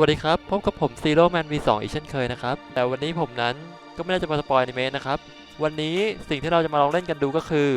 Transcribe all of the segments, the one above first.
วัสดีครับ พบกับผม Zero Man V2 อีกเช่นเคยนะครับ แต่วันนี้ผมนั้นก็ไม่ได้จะมาสปอยอนิเมะนะครับ วันนี้สิ่งที่เราจะมาลองเล่นกันดูก็คือ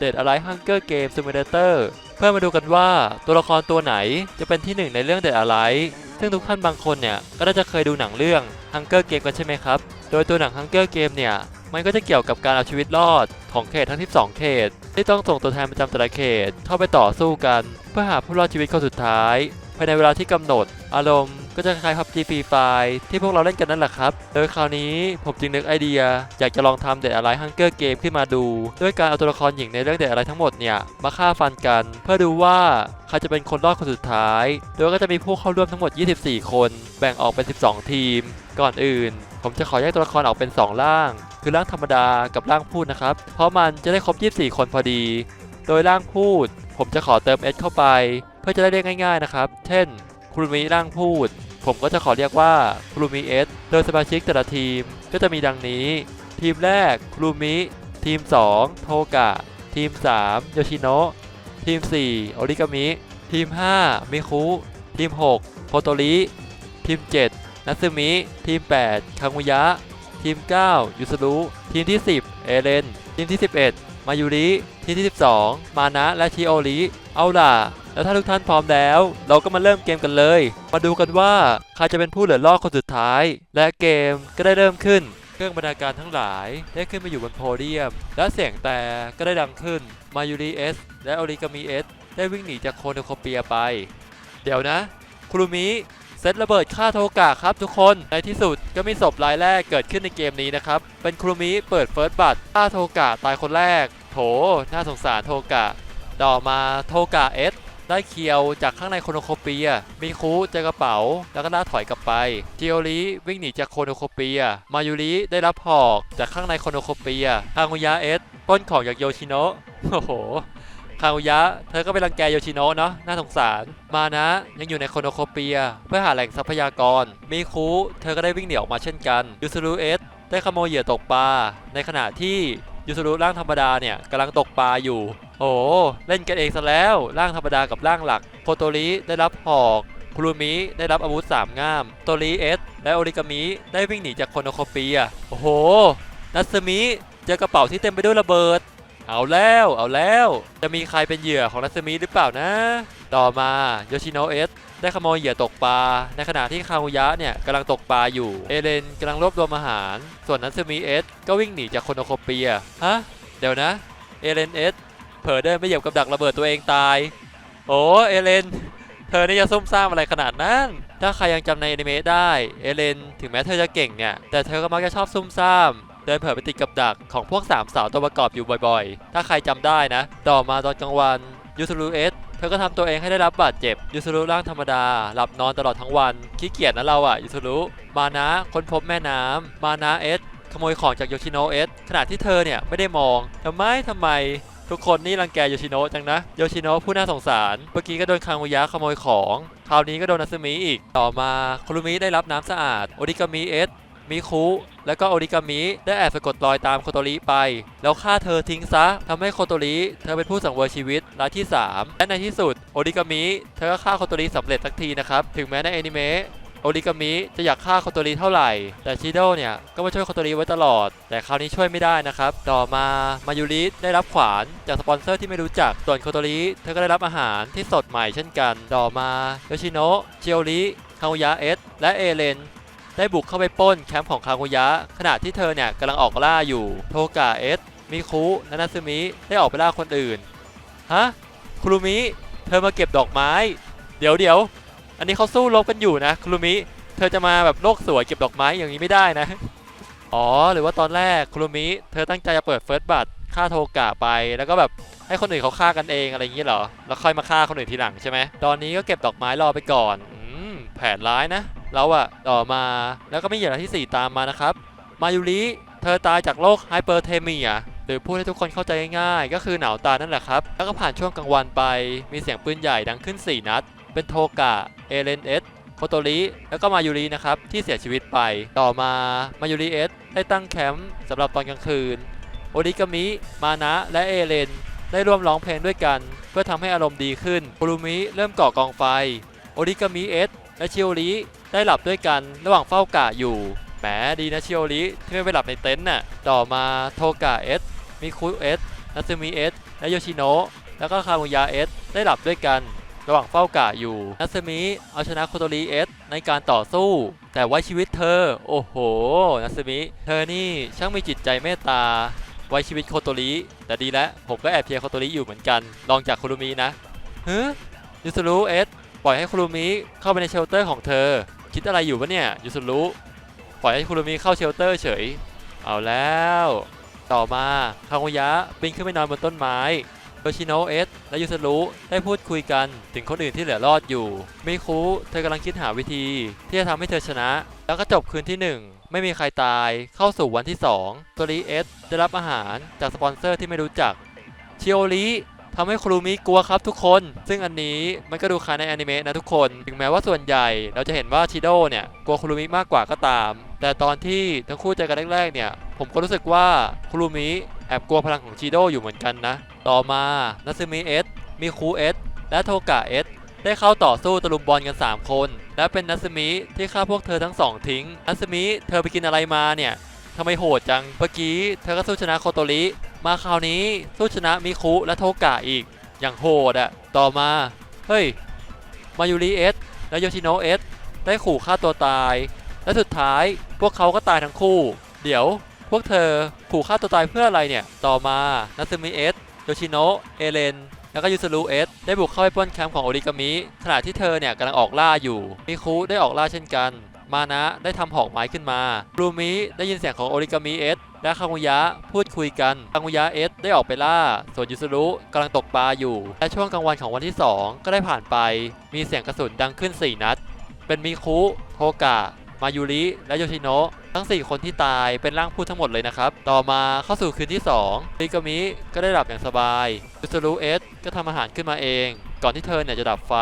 Dead Alive Hunger Game Simulator เพื่อมาดูกันว่าตัวละครตัวไหนจะเป็นที่หนึ่งในเรื่อง Dead Alive ซึ่งทุกท่านบางคนเนี่ย ก็น่าจะเคยดูหนังเรื่อง Hunger Game กันใช่ไหมครับ โดยตัวหนัง Hunger Game เนี่ย มันก็จะเกี่ยวกับการเอาชีวิตรอดของเขตทั้ง 12 เขต ที่ต้องส่งตัวแทนประจำแต่ละเขตเข้าไปต่อสู้กัน เพื่อหาผู้รอดชีวิตคนสุดท้าย ภายในเวลาที่กำหนด อารมณ์ก็จะคล้ายๆ PUBG Free Fire ที่พวกเราเล่นกันนั่นแหละครับ โดยคราวนี้ผมจึงนึกไอเดีย อยากจะลองทำเด d อะไร Hunger Game ขึ้นมาดู ด้วยการเอาตัวละครหญิงในเรื่องเด d อะไรทั้งหมดเนี่ย มาฆ่าฟันกัน เพื่อดูว่าใครจะเป็นคนรอดคนสุดท้าย โดยก็จะมีผู้เข้าร่วมทั้งหมด 24 คน แบ่งออกเป็น 12 ทีม ก่อนอื่น ผมจะขอแยกตัวละครออกเป็น 2 ร่าง คือร่างธรรมดากับร่างพูดนะครับ เพราะมันจะได้ครบ 24 คนพอดี โดยร่างพูด ผมจะขอเติม S เข้าไป เพื่อจะได้เรียกง่ายๆนะครับ เช่นครูมิร่างพูด ผมก็จะขอเรียกว่าครูมิเอสโดยสมาชิกแต่ละทีมก็จะมีดังนี้ ทีมแรกครูมิ ทีม 2 โทกะ ทีม 3 โยชิโนะทีม 4 โอริกามิ ทีม 5 มิคุ ทีม 6 โพโตริทีม 7 นัตสึมิ ทีม 8 คังุยะ ทีม 9 ยูสรุ ทีมที่ 10 เอเลน ทีมที่ 11 มายุริ ทีมที่ 12 มานะ และชิโอริ เอาล่ะ แล้วถ้าทุกท่านพร้อมแล้ว เราก็มาเริ่มเกมกันเลย มาดูกันว่าใครจะเป็นผู้เหลือรอดคนสุดท้าย และเกมก็ได้เริ่มขึ้น เครื่องบรรณาการทั้งหลายได้ขึ้นมาอยู่บนโพเดียม และเสียงแต่ก็ได้ดังขึ้น มายูริเอสและโอริกามิเอสได้วิ่งหนีจากโคโนโคเปียไป เดี๋ยวนะ คุรุมิเซตระเบิดฆ่าโทกะครับทุกคน ในที่สุดก็มีศพรายแรกเกิดขึ้นในเกมนี้นะครับ เป็นคุรุมิเปิดเฟิร์สบัตฆ่าโทกะตายคนแรก โถ น่าสงสารโทกะ ต่อมาโทกะเอส ได้เคียวจากข้างในโคโนโคเปียมีคุเจอกระเป๋า แล้วก็ล่าถอยกลับไปจิโอริวิ่งหนีจากโคโนโคเปีย มายูริได้รับหอกจากข้างในโคโนโคเปียฮางุยะเอสป้นของจากโยชิโนะโอ้โหคางุยะ เธอก็ไปรังแกโยชิโนะเนาะ น่าสงสาร มานะ ยังอยู่ในโคโนโคเปีย เพื่อหาแหล่งทรัพยากร มีคุ เธอก็ได้วิ่งหนีออกมาเช่นกัน ยูซูรุเอสได้ขโมยเหยื่อตกปลา ในขณะที่ยูซูรุร่างธรรมดาเนี่ยกำลังตกปลาอยู่ โอ้เล่นกันเองซะแล้ว ร่างธรรมดากับร่างหลัก โคโตริได้รับหอกคุรุมิได้รับอาวุธสามง่าม โตริเอสและโอริกามิได้วิ่งหนีจากโคโนโคเปียโอ้โห นัสมิเจอกระเป๋าที่เต็มไปด้วยระเบิด เอาแล้ว เอาแล้ว จะมีใครเป็นเหยื่อของนัสมิหรือเปล่านะ ต่อมาโยชิโนเอสได้ขโมยเหยื่อตกปลา ในขณะที่คางุยะเนี่ยกำลังตกปลาอยู่ เอเลนกำลังรวบรวมอาหาร ส่วนนัสมิเอสก็วิ่งหนีจากโคโนโคเปีย ฮะ เดี๋ยวนะ เอเลนเอส เผลอเดินไปเหยียบกับดักระเบิดตัวเองตาย โอ้เอเลน เธอนี่จะซุ่มซ่ามอะไรขนาดนั้น ถ้าใครยังจำในอนิเมะได้ เอเลน ถึงแม้เธอจะเก่งเนี่ย แต่เธอก็มักจะชอบซุ่มซ่าม เดินเผลอไปติดกับดักของพวกสามสาวตัวประกอบอยู่บ่อยๆ ถ้าใครจำได้นะ ต่อมาตอนกลางวันยูซูรุเอสเธอก็ทำตัวเองให้ได้รับบาดเจ็บยูซูรุร่างธรรมดา หลับนอนตลอดทั้งวัน ขี้เกียจนะเราอะยูซูรุมานะค้นพบแม่น้ำมานะเอสขโมยของจากโยชิโนะเอสขณะที่เธอเนี่ยไม่ได้มองทำไมทำไม ทุกคนนี่รังแกโยชิโนะจังนะ โยชิโนะผู้น่าสงสาร เมื่อกี้ก็โดนคางุยะขโมยของ คราวนี้ก็โดนนัซึมิอีก ต่อมาคุรุมิได้รับน้ำสะอาด โอริกามิเอสมิคุแล้วก็โอริกามิได้แอบสะกดรอยตามโคโตริไป แล้วฆ่าเธอทิ้งซะทำให้โคโตริเธอเป็นผู้สังเวยชีวิตรายที่ 3 และในที่สุดโอริกามิเธอก็ฆ่าโคโตริสำเร็จสักทีนะครับ ถึงแม้ในแอนิเมะ โอริกามิจะอยากฆ่าโคโตริเท่าไหร่ แต่ชิโดเนี่ยก็มาช่วยโคโตริไว้ตลอด แต่คราวนี้ช่วยไม่ได้นะครับ ต่อมามายูริได้รับขวานจากสปอนเซอร์ที่ไม่รู้จักส่วนโคโตริเธอก็ได้รับอาหารที่สดใหม่เช่นกัน ต่อมาโยชิโนะเจียวริคางุยะเอสและเอเลนได้บุกเข้าไปป้นแคมป์ของคางุยะ ขณะที่เธอเนี่ยกำลังออกล่าอยู่โทกะเอสมิคุและนาซึมิได้ออกไปล่าคนอื่นฮะคุรุมิ เธอมาเก็บดอกไม้ เดี๋ยวเดี๋ยว อันนี้เขาสู้รบกันอยู่นะคุรุมิ เธอจะมาแบบโลกสวยเก็บดอกไม้อย่างนี้ไม่ได้นะ อ๋อ หรือว่าตอนแรกคุรุมิ เธอตั้งใจจะเปิดเฟิร์สบัตฆ่าโทกะไป แล้วก็แบบให้คนอื่นเขาฆ่ากันเองอะไรอย่างนี้เหรอ แล้วค่อยมาฆ่าคนอื่นทีหลังใช่ไหม ตอนนี้ก็เก็บดอกไม้รอไปก่อนอืมแผนร้ายนะแล้วอะต่อมาแล้วก็ไม่เหยื่อที่ 4 ตามมานะครับ มายุริเธอตายจากโรคไฮเปอร์เทเมียหรือพูดให้ทุกคนเข้าใจง่ายๆ ก็คือหนาวตานั่นแหละครับ แล้วก็ผ่านช่วงกลางวันไป มีเสียงปืนใหญ่ดังขึ้น 4 นัด เป็นโทกะเอเลนเอสโคโตริแล้วก็มายูรินะครับที่เสียชีวิตไป ต่อมามายูริเอสได้ตั้งแคมป์สำหรับตอนกลางคืน โอริกามิ มานะ และเอเลน ได้ร่วมร้องเพลงด้วยกัน เพื่อทำให้อารมณ์ดีขึ้นปุรุมิเริ่มก่อกองไฟ โอริกามิเอสและชิโอริได้หลับด้วยกันระหว่างเฝ้ากะอยู่ แหมดีนะชิโอริที่ไม่ไปหลับในเต็นท์น่ะ ต่อมาโทกะเอสมิคุเอสนัตสึมิเอสและโยชิโนะ แล้วก็คามุยะเอสได้หลับด้วยกัน ระหว่างเฝ้ากะอยู่นัสมิเอาชนะโคโตริเอสในการต่อสู้ แต่ไว้ชีวิตเธอ โอ้โหนัสมิเธอนี่ช่างมีจิตใจเมตตาไว้ชีวิตโคโตริแต่ดีแล้วผมก็แอบเชียโคโตริอยู่เหมือนกันลองจากคุรุมินะเฮ้ยยูสุรุเอสปล่อยให้คุรุมิเข้าไปในเชลเตอร์ของเธอ คิดอะไรอยู่วะเนี่ยยูสุรุปล่อยให้คุรุมิเข้าเชลเตอร์เฉย เอาแล้ว ต่อมาคาโงยะปีนขึ้นไปนอนบนต้นไม้ โยชิโนะเอสและยูสรุได้พูดคุยกันถึงคนอื่นที่เหลือรอดอยู่ มิคุเธอกำลังคิดหาวิธี ที่จะทำให้เธอชนะ แล้วก็จบคืนที่ 1 ไม่มีใครตายเข้าสู่วันที่2ตัวรีเอสได้รับอาหารจากสปอนเซอร์ที่ไม่รู้จักชิโอริทำให้ครูมิกลัวครับทุกคน ซึ่งอันนี้มันก็ดูคล้ายในอนิเมะนะทุกคน ถึงแม้ว่าส่วนใหญ่เราจะเห็นว่าชิโดเนี่ยกลัวครูมิมากกว่าก็ตาม แต่ตอนที่ทั้งคู่เจอกันแรกๆเนี่ย ผมก็รู้สึกว่าครูมิแอบกลัวพลังของชิโดอยู่เหมือนกันนะ ต่อมานัซึมิเอสมิคุเอสและโทกะเอสได้เข้าต่อสู้ตะลุมบอลกัน 3 คน และเป็นนัซึมิที่ฆ่าพวกเธอทั้งสองทิ้งนัซึมิเธอไปกินอะไรมาเนี่ยทำไมโหดจังเมื่อกี้เธอก็สู้ชนะโคโตริมาคราวนี้สู้ชนะมิคุและโทกะอีก อย่างโหดอะต่อมา เฮ้ย มายูริเอสและโยชิโนะเอสได้ขู่ฆ่าตัวตาย และสุดท้ายพวกเขาก็ตายทั้งคู่ เดี๋ยว พวกเธอขู่ฆ่าตัวตายเพื่ออะไรเนี่ย ต่อมานัซึมิเอส ชิโนะเอเลนแล้วก็ยูสรุเอสได้บุกเข้าไปป้นแคมป์ของโอริกามิขณะที่เธอเนี่ยกำลังออกล่าอยู่มิคุได้ออกล่าเช่นกัน มานะได้ทำหอกไม้ขึ้นมารูมิได้ยินเสียงของโอริกามิเอสและคา ngu ยะพูดคุยกันคา ngu ยะเอสได้ออกไปล่า ส่วนยูสรุกำลังตกปลาอยู่ และช่วงกลางวันของวันที่ 2 ก็ได้ผ่านไป มีเสียงกระสุนดังขึ้น 4 นัด เป็นมิคุโทกะ มายูริ และโยชิโนะทั้ง 4 คนที่ตายเป็นร่างพูดทั้งหมดเลยนะครับ ต่อมาเข้าสู่คืนที่2ริกามิก็ได้หลับอย่างสบายยูสรุเอสก็ทำอาหารขึ้นมาเอง ก่อนที่เธอเนี่ยจะดับไฟ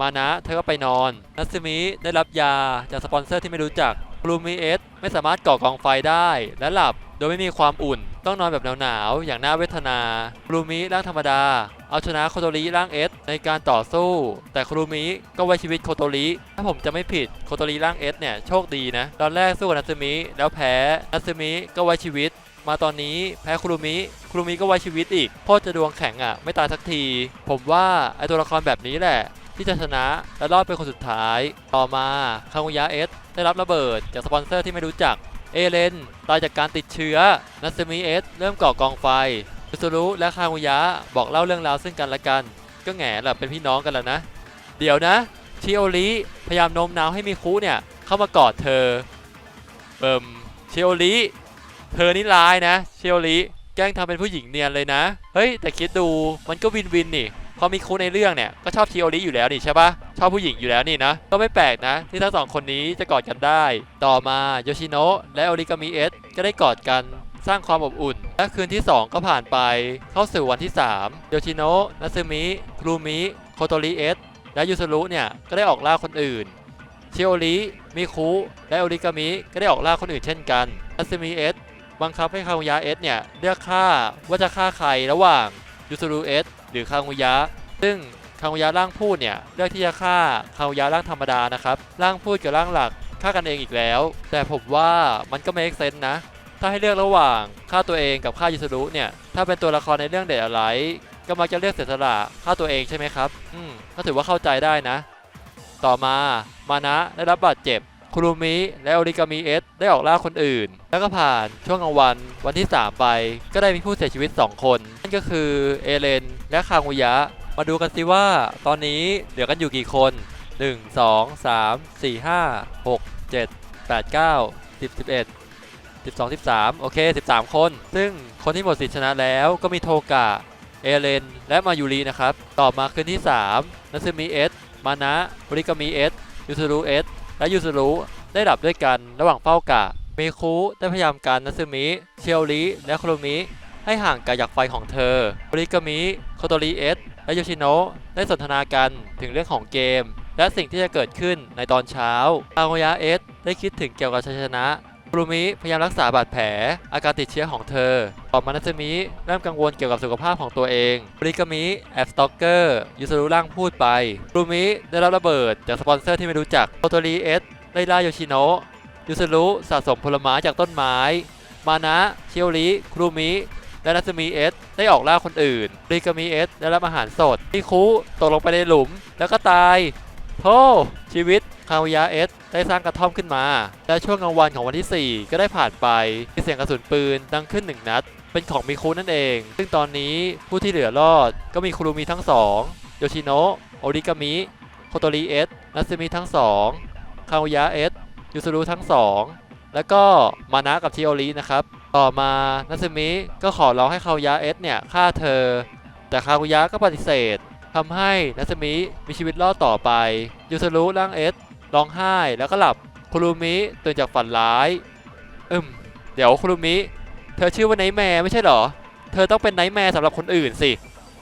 มานะเธอก็ไปนอนนัตสึมิได้รับยาจากสปอนเซอร์ที่ไม่รู้จักครูมิเอสไม่สามารถก่อกองไฟได้และหลับโดยไม่มีความอุ่น ต้องนอนแบบหนาวๆอย่างน่าเวทนาครูมิร่างธรรมดา เอาชนะโคโตริร่างเอสในการต่อสู้ แต่ครูมิก็ไว้ชีวิตโคโตริถ้าผมจะไม่ผิดโคโตริร่างเอสเนี่ยโชคดีนะตอนแรกสู้กับนัสึมิแล้วแพ้นัสึมิก็ไว้ชีวิต มาตอนนี้แพ้ครุมิครุมิก็ไว้ชีวิตอีกโคตรจะดวงแข็งอะไม่ตายสักที ผมว่าไอตัวละครแบบนี้แหละ ที่จะชนะและรอดเป็นคนสุดท้าย ต่อมาคา ngu ยะเอสได้รับระเบิดจากสปอนเซอร์ที่ไม่รู้จักเอเลนตายจากการติดเชื้อนัสมิเอสเริ่มก่อกองไฟ ยูซูรุและคา ngu ยะบอกเล่าเรื่องราวซึ่งกันและกัน ก็แง่แหละเป็นพี่น้องกันแล้วนะ เดี๋ยวนะชิโอริพยายามโน้มน้าวให้มิคุเนี่ย เข้ามากอดเธอเบิ่มชิโอริเธอนี่ร้ายนะชิโอริแกล้งทำเป็นผู้หญิงเนียนเลยนะ เฮ้ย แต่คิดดูมันก็วินวินนี่พราะมิคุในเรื่องเนี่ยก็ชอบชิโอริอยู่แล้วนี่ใช่ปะชอบผู้หญิงอยู่แล้วนี่นะก็ไม่แปลกนะ ที่ทั้งสองคนนี้จะกอดกันได้ ต่อมาโยชิโนะและโอริกามิเอสก็ได้กอดกัน สร้างความอบอุ่น และคืนที่ 2 ก็ผ่านไป เข้าสู่วันที่ 3 โยชิโนะนัซึมิ ครูมิ โคโตริเอส และยูสรุเนี่ย ก็ได้ออกล่าคนอื่น เชโอริมิคุ และโอริกามิ ก็ได้ออกล่าคนอื่นเช่นกันนัซึมิเอสบังคับให้คา ngu ยะเอสเนี่ย เลือกฆ่าว่าจะฆ่าใครระหว่างยูสรุเอสหรือคา ngu ยะ ซึ่งคา ngu ยะร่างพูดเนี่ย เลือกที่จะฆ่าคา ngu ยะร่างธรรมดานะครับ ร่างพูดกับร่างหลักฆ่ากันเองอีกแล้ว แต่ผมว่ามันก็ make sense นะ ถ้าให้เลือกระหว่างฆ่าตัวเองกับฆ่ายูสรุเนี่ย ถ้าเป็นตัวละครในเรื่องเดดอะไรก็มักจะเลือกเสียสละฆ่าตัวเองใช่ไหมครับ อืมก็ถือว่าเข้าใจได้นะ ต่อมา มานะได้รับบาดเจ็บ คุรุมิและโอริกามิเอสได้ออกล่าคนอื่น แล้วก็ผ่านช่วงกลางวันวันที่ 3 ไป ก็ได้มีผู้เสียชีวิต 2 คน นั่นก็คือเอเลน และคางูยะ มาดูกันสิว่า ตอนนี้เหลือกันอยู่กี่คน 1 2 3 4 5 6 7 8 9 10 11 12 13 โอเค 13 คน ซึ่งคนที่หมดสิทธิชนะแล้วก็มีโทกะ เอเลน และมายูรินะครับ ต่อมาคืนที่ 3นัซึมิเอส มานะบริกามิเอส ยูซูรุเอส และยูซูรุได้หลับด้วยกันระหว่างเฝ้ากะ เมคุได้พยายามการนัซึมิ เชียวริ และโครมิ ให้ห่างไกลจากไฟของเธอบริกามิโคโตริเอส และโยชิโนะได้สนทนากันถึงเรื่องของเกมและสิ่งที่จะเกิดขึ้นในตอนเช้าอาโงยะเอสได้คิดถึงเกี่ยวกับชัยชนะ ครุมิพยายามรักษาบาดแผล อาการติดเชื้อของเธอ ต่อมานาซึมิเริ่มกังวลเกี่ยวกับสุขภาพของตัวเองบริกามิแอบสตอกเกอร์ยูสรุร่างพูดไปครุมิได้รับระเบิดจากสปอนเซอร์ที่ไม่รู้จักโตโตรีเอสไลล่าโยชิโนะยูสรุสะสมผลไม้จากต้นไม้ มานะเชียวริครุมิและนัตสึมิเอสได้ออกล่าคนอื่นริกามิเอสได้รับอาหารสดมิคุตกลงไปในหลุม แล้วก็ตายโธ่ชีวิตคาวยาเอส ได้สร้างกระท่อมขึ้นมา และช่วงกลางวันของวันที่ 4 ก็ได้ผ่านไปมีเสียงกระสุนปืนดังขึ้นหนึ่งนัด เป็นของมิคุนั่นเอง ซึ่งตอนนี้ผู้ที่เหลือรอดก็มีคุรุมิทั้งสองโยชิโนะโอริกามิโคโตริเอสนัตสึมิทั้งสองคาวยาเอสยูสุรุทั้งสองแล้วก็มานะกับทิโอรินะครับ ต่อมานัตสึมิก็ขอร้องให้คาวยาเอสเนี่ยฆ่าเธอ แต่คาวยะก็ปฏิเสธทำให้นัตสึมิมีชีวิตรอดต่อไปยูสรุร่างเอส ร้องไห้แล้วก็หลับคุรุมิตื่นจากฝันร้ายอืมเดี๋ยวคุรุมิ เธอชื่อว่าไนท์แมร์ไม่ใช่หรอ เธอต้องเป็นไนท์แมร์สำหรับคนอื่นสิ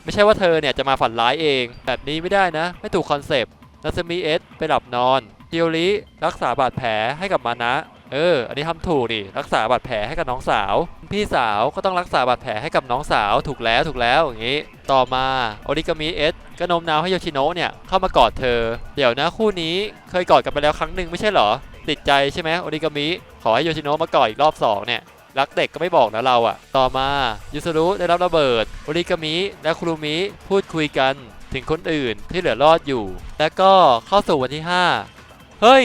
ไม่ใช่ว่าเธอเนี่ยจะมาฝันร้ายเอง แบบนี้ไม่ได้นะ ไม่ถูกคอนเซปต์นัสมีเอสไปหลับนอนทิโอริรักษาบาดแผลให้กับมานะ เออ อันนี้ทำถูกดิ รักษาบาดแผลให้กับน้องสาว พี่สาวก็ต้องรักษาบาดแผลให้กับน้องสาว ถูกแล้ว ถูกแล้ว อย่างนี้ ต่อมาโอริกามิเอสก็โน้มน้าวให้โยชิโนะเนี่ย เข้ามากอดเธอ เดี๋ยวนะคู่นี้เคยกอดกันไปแล้วครั้งหนึ่งไม่ใช่เหรอ ติดใจใช่ไหมโอริกามิ ขอให้โยชิโนะมากอดอีกรอบสองเนี่ย รักเด็กก็ไม่บอกนะเราอะต่อมายูสรุได้รับระเบิด โอริกามิและคุรุมิพูดคุยกัน ถึงคนอื่นที่เหลือรอดอยู่ แล้วก็เข้าสู่วันที่ 5 เฮ้ย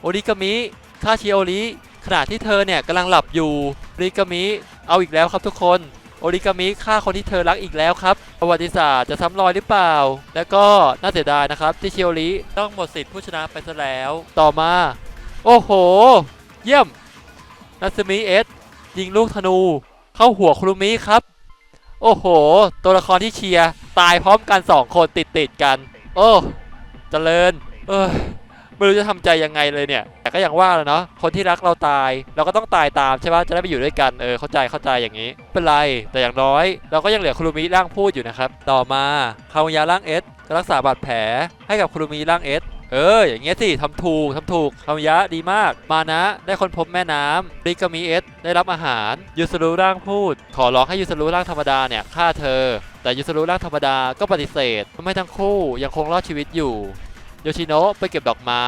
โอริกามิ ฆ่าชิโอริขณะที่เธอเนี่ยกำลังหลับอยู่โอริกามิเอาอีกแล้วครับทุกคนโอริกามิฆ่าคนที่เธอรักอีกแล้วครับประวัติศาสตร์จะซ้ำรอยหรือเปล่า แล้วก็น่าเสียดายนะครับที่ชิโอริต้องหมดสิทธิ์ผู้ชนะไปซะแล้ว ต่อมา โอ้โห เยี่ยมนัสึมิเอสยิงลูกธนู เข้าหัวคุรุมิครับ โอ้โห ตัวละครที่เชียร์ตายพร้อมกัน2คนติดติดกัน โอ้ เจริญ เออไม่รู้จะทำใจยังไงเลยเนี่ย แต่ก็อย่างว่าแล้วเนาะคนที่รักเราตาย เราก็ต้องตายตามใช่ปะจะได้ไปอยู่ด้วยกันเออเข้าใจเข้าใจอย่างนี้เป็นไร แต่อย่างน้อย เราก็ยังเหลือคุรุมิร่างพูดอยู่นะครับต่อมาคาวยาร่างเอสรักษาบาดแผลให้กับคุรุมิร่างเอสเออ อย่างเงี้ยสิทำถูกทำถูกคำยะดีมาก มานะ ได้คนพบแม่น้ำริกามิเอส ได้รับอาหาร ยูสรุร่างพูด ขอร้องให้ยูสรุร่างธรรมดาเนี่ยฆ่าเธอ แต่ยูสรุร่างธรรมดาก็ปฏิเสธทำให้ทั้งคู่ยังคงรอดชีวิตอยู่ โยชิโนะไปเก็บดอกไม้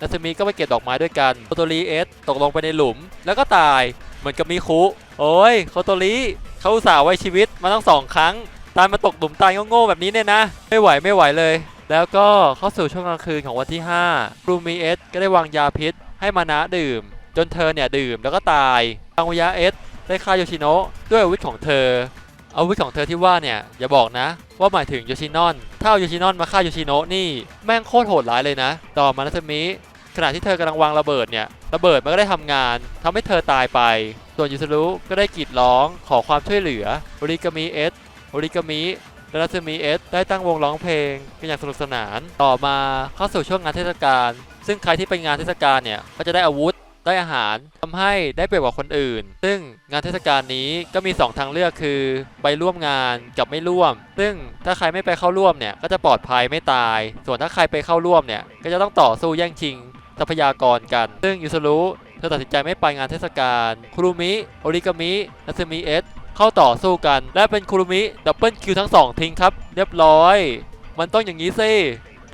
นาซึมิก็ไปเก็บดอกไม้ด้วยกันโคโตริเอสตกลงไปในหลุม แล้วก็ตายเหมือนกับมิคุ โอ้ยโคโตริเขาอุตส่าห์ไว้ชีวิตมาตั้งสองครั้งตายมาตกหลุมตายโง่ๆแบบนี้เนี่ยนะ ไม่ไหวไม่ไหวเลย แล้วก็เข้าสู่ช่วงกลางคืนของวันที่5รูมีเอสก็ได้วางยาพิษให้มานะดื่ม จนเธอเนี่ยดื่มแล้วก็ตายอังวยาเอสได้ฆ่าโยชิโนะด้วยอาวุธของเธอ อาวุธของเธอที่ว่าเนี่ย อย่าบอกนะ ว่าหมายถึงโยชินอน ถ้าเอาโยชินอนมาฆ่าโยชิโนะนี่ แม่งโคตรโหดร้ายเลยนะ ต่อมานาซมิขณะที่เธอกำลังวางระเบิดเนี่ย ระเบิดมันก็ได้ทำงานทำให้เธอตายไป ส่วนยูสรุก็ได้กรีดร้องขอความช่วยเหลือโอริกามิเอสโอริกามิและนาซมิเอสได้ตั้งวงร้องเพลงกันอย่างสนุกสนาน ต่อมาเข้าสู่ช่วงงานเทศกาลซึ่งใครที่ไปงานเทศกาลเนี่ยก็จะได้อาวุธ ได้อาหารทำให้ได้เปรียบกว่าคนอื่น ซึ่งงานเทศกาลนี้ก็มี 2 ทางเลือกคือไปร่วมงานกับไม่ร่วม ซึ่งถ้าใครไม่ไปเข้าร่วมเนี่ยก็จะปลอดภัยไม่ตาย ส่วนถ้าใครไปเข้าร่วมเนี่ยก็จะต้องต่อสู้แย่งชิงทรัพยากรกัน ซึ่งยูสรุเธอตัดสินใจไม่ไปงานเทศกาลคุรุมิโอริกามินัตสึมิเอสเข้าต่อสู้กัน และเป็นคุรุมิดับเบิลคิวทั้งสองทิ้งครับ เรียบร้อย มันต้องอย่างนี้สิ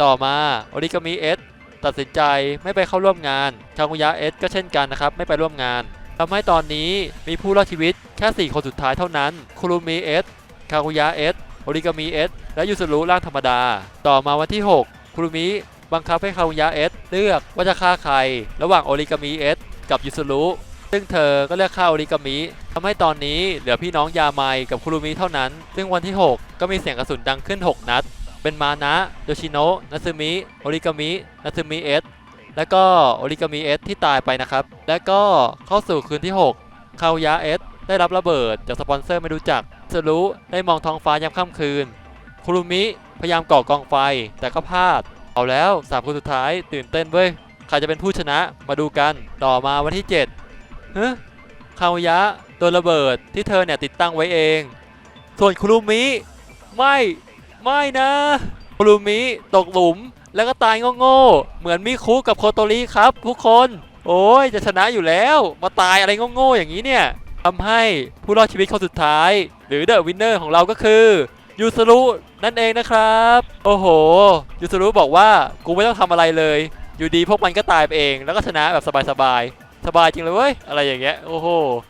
ต่อมาโอริกามิเอส ตัดสินใจไม่ไปเข้าร่วมงานคากุยะเอสก็เช่นกันนะครับไม่ไปร่วมงานทำให้ตอนนี้มีผู้รอดชีวิตแค่ 4 คนสุดท้ายเท่านั้นคุรุมิเอสคากุยะเอสโอริกามิเอสและยูสุรุร่างธรรมดา ต่อมาวันที่ 6 คุรุมิบังคับให้คากุยะเอสเลือกว่าจะฆ่าใคร ระหว่างโอริกามิเอสกับยูสุรุซึ่งเธอก็เลือกฆ่าโอริกามิทำให้ตอนนี้เหลือพี่น้องยาไมกับคุรุมิเท่านั้น ซึ่งวันที่ 6 ก็มีเสียงกระสุนดังขึ้น 6 นัด เป็นมานะโยชิโนะนัตสึมิโอริกามินัตสึมิเอสแล้วก็โอริกามิเอสที่ตายไปนะครับ แล้วก็เข้าสู่คืนที่ 6 คาวยาเอสได้รับระเบิดจากสปอนเซอร์ไม่รู้จักสรุได้มองท้องฟ้ายามค่ำคืน คุรุมิ พยายามก่อกองไฟแต่ก็พลาด เอาแล้วสามคนสุดท้ายตื่นเต้นเว้ย ใครจะเป็นผู้ชนะมาดูกัน ต่อมาวันที่7ฮะคาวยะโดนระเบิดที่เธอเนี่ยติดตั้งไว้เอง ส่วนคุรุมิ ไม่ ไม่นะคุรุมิตกหลุมแล้วก็ตายโง่ๆเหมือนมิคุกับโคโตริครับทุกคนโโอ้ยจะชนะอยู่แล้ว มาตายอะไรโง่ๆอย่างนี้เนี่ยทำให้ผู้รอดชีวิตคนสุดท้าย หรือเดอะวินเนอร์ของเราก็คือยูสรุนั่นเองนะครับ โอ้โหยูสรุบอกว่ากูไม่ต้องทำอะไรเลย อยู่ดีพวกมันก็ตายไปเอง แล้วก็ชนะแบบสบายๆสบายจริงเลยเว้ย อะไรอย่างเงี้ย โอ้โห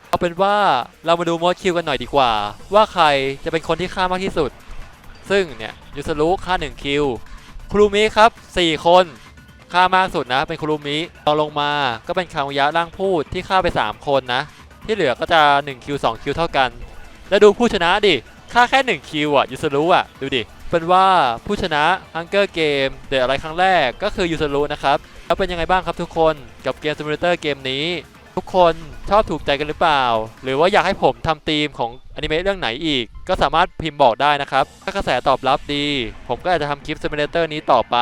เอาเป็นว่าเรามาดูมอดคิวกันหน่อยดีกว่า ว่าใครจะเป็นคนที่ฆ่ามากที่สุด ซึ่งเนี่ยยูสรุฆ่า1คิวครูมิครับ 4 คนฆ่ามากสุดนะ เป็นครูมิตอลงมาก็เป็นคามุยะร่างพูดที่ฆ่าไป 3 คนนะ ที่เหลือก็จะ1คิว2คิวเท่ากัน แล้วดูผู้ชนะดิฆ่าแค่ 1 คิวอะยูสรุอะ ดูดิ เป็นว่าผู้ชนะ Hunger Game เดอะอะไรครั้งแรกก็คือยูสรุนะครับ แล้วเป็นยังไงบ้างครับทุกคนกับเกม s ิมูเลเตอร์เกมนี้ ทุกคนชอบถูกใจกันหรือเปล่า หรือว่าอยากให้ผมทำธีมของอนิเมะเรื่องไหนอีก ก็สามารถพิมพ์บอกได้นะครับ ถ้ากระแสตอบรับดี ผมก็อาจจะทำคลิป s ิมูเลเตอร์นี้ต่อไป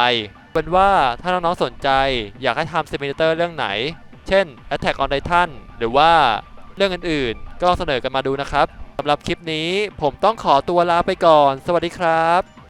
เป็นว่าถ้าน้องๆสนใจ อยากให้ทำ s ิมูเลเตอร์เรื่องไหน เช่น Attack on Titan หรือว่าเรื่องอื่นๆ ก็ลองเสนอกันมาดูนะครับสำหรับคลิปนี้ผมต้องขอตัวลาไปก่อน สวัสดีครับ